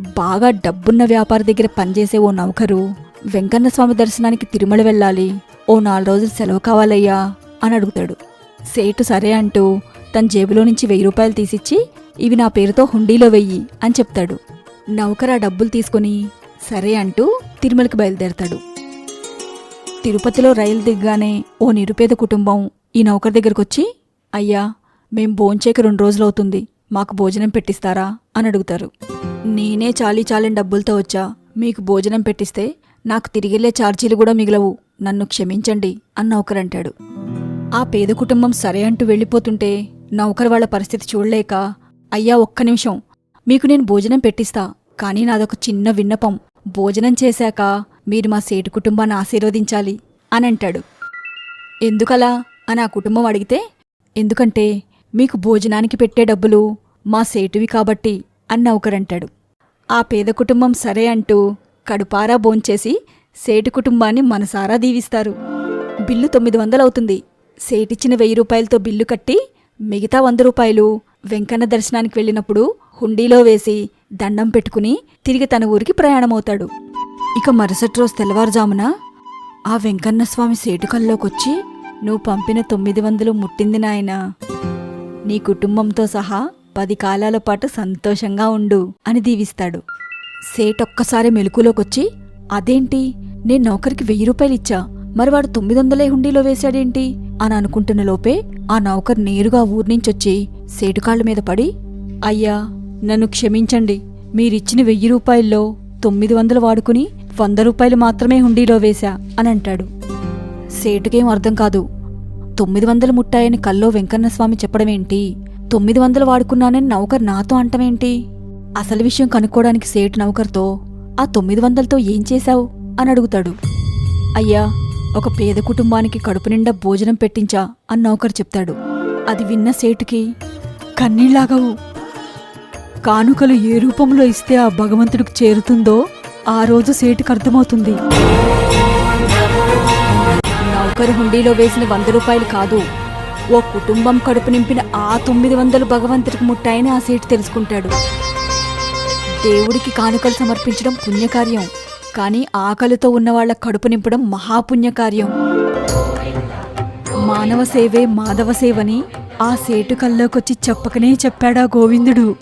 బాగా డబ్బున్న వ్యాపారి దగ్గర పనిచేసే ఓ నౌకరు వెంకన్న స్వామి దర్శనానికి తిరుమల వెళ్ళాలి. ఓ నాలుగు రోజులు సెలవు కావాలయ్యా అని అడుగుతాడు. సేటు సరే అంటూ తన జేబులో నుంచి వెయ్యి రూపాయలు తీసిచ్చి ఇవి నా పేరుతో హుండీలో వెయ్యి అని చెప్తాడు. నౌకరు ఆ డబ్బులు తీసుకుని సరే అంటూ తిరుమలకి బయలుదేరతాడు. తిరుపతిలో రైలు దిగ్గానే ఓ నిరుపేద కుటుంబం ఈ నౌకర్ దగ్గరకొచ్చి అయ్యా మేం భోంచేకి రెండు రోజులవుతుంది. మాకు భోజనం పెట్టిస్తారా? అని అడుగుతారు. నేనే చాలీ చాలని డబ్బులతో వచ్చా. మీకు భోజనం పెట్టిస్తే నాకు తిరిగిలే ఛార్జీలు కూడా మిగలవు. నన్ను క్షమించండి అని నౌకరంటాడు ఆ పేద కుటుంబం సరే అంటూ వెళ్ళిపోతుంటే నౌకర్ వాళ్ళ పరిస్థితి చూడలేక అయ్యా ఒక్క నిమిషం మీకు నేను భోజనం పెట్టిస్తా. కానీ నాదొక చిన్న విన్నపం. భోజనం చేశాక మీరు మా సేటు కుటుంబాన్ని ఆశీర్వదించాలి అని అంటాడు. ఎందుకలా? అని ఆ కుటుంబం అడిగితే ఎందుకంటే మీకు భోజనానికి పెట్టే డబ్బులు మా సేటువి కాబట్టి అని నౌకరంటాడు. ఆ పేద కుటుంబం సరే అంటూ కడుపారా భోంచేసి సేటు కుటుంబాన్ని మనసారా దీవిస్తారు. బిల్లు తొమ్మిది వందలవుతుంది. సేటిచ్చిన వెయ్యి రూపాయలతో బిల్లు కట్టి మిగతా వంద రూపాయలు వెంకన్న దర్శనానికి వెళ్ళినప్పుడు హుండీలో వేసి దండం పెట్టుకుని తిరిగి తన ఊరికి ప్రయాణమవుతాడు. ఇక మరుసటి రోజు తెల్లవారుజామున ఆ వెంకన్న స్వామి సేటుకల్లోకొచ్చి నువ్వు పంపిన తొమ్మిది వందలు ముట్టింది నాయనా నీ కుటుంబంతో సహా పది కాలాల పాటు సంతోషంగా ఉండు అని దీవిస్తాడు. సేటొక్కసారి మెలుకులోకొచ్చి అదేంటి? నేను నౌకరికి వెయ్యి రూపాయలు ఇచ్చా. మరి వాడు తొమ్మిది వందలే హుండీలో వేశాడేంటి? అని అనుకుంటున్న లోపే ఆ నౌకర్ నేరుగా ఊర్నించొచ్చి సేటుకాళ్ళ మీద పడి అయ్యా నన్ను క్షమించండి. మీరిచ్చిన వెయ్యి రూపాయల్లో తొమ్మిది వందలు వాడుకుని వంద రూపాయలు మాత్రమే హుండీలో వేశా అని అంటాడు. సేటుకేం అర్థం కాదు. తొమ్మిది వందలు ముట్టాయని కల్లో వెంకన్నస్వామి చెప్పడమేంటి? తొమ్మిది వందలు వాడుకున్నానని నౌకర్ నాతో అంటమేంటి? అసలు విషయం కనుక్కోడానికి సేటు నౌకర్తో ఆ తొమ్మిది వందలతో ఏం చేశావు? అని అడుగుతాడు. అయ్యా ఒక పేద కుటుంబానికి కడుపు నిండా భోజనం పెట్టించా అని నౌకర్ చెప్తాడు. అది విన్న సేటుకి కన్నీళ్ళాగవు. కానుకలు ఏ రూపంలో ఇస్తే ఆ భగవంతుడికి చేరుతుందో ఆ రోజు సేటుకు అర్థమవుతుంది. ఒకరు హుండీలో వేసిన వంద రూపాయలు కాదు. ఓ కుటుంబం కడుపు నింపిన ఆ తొమ్మిది వందలు భగవంతుడికి ముట్టాయని ఆ సేటు తెలుసుకుంటాడు. దేవుడికి కానుకలు సమర్పించడం పుణ్యకార్యం. కానీ ఆకలితో ఉన్నవాళ్ళ కడుపు నింపడం మహాపుణ్యకార్యం. మానవ సేవే మాధవ సేవని ఆ సేటు కల్లోకొచ్చి చెప్పకనే చెప్పాడా గోవిందుడు.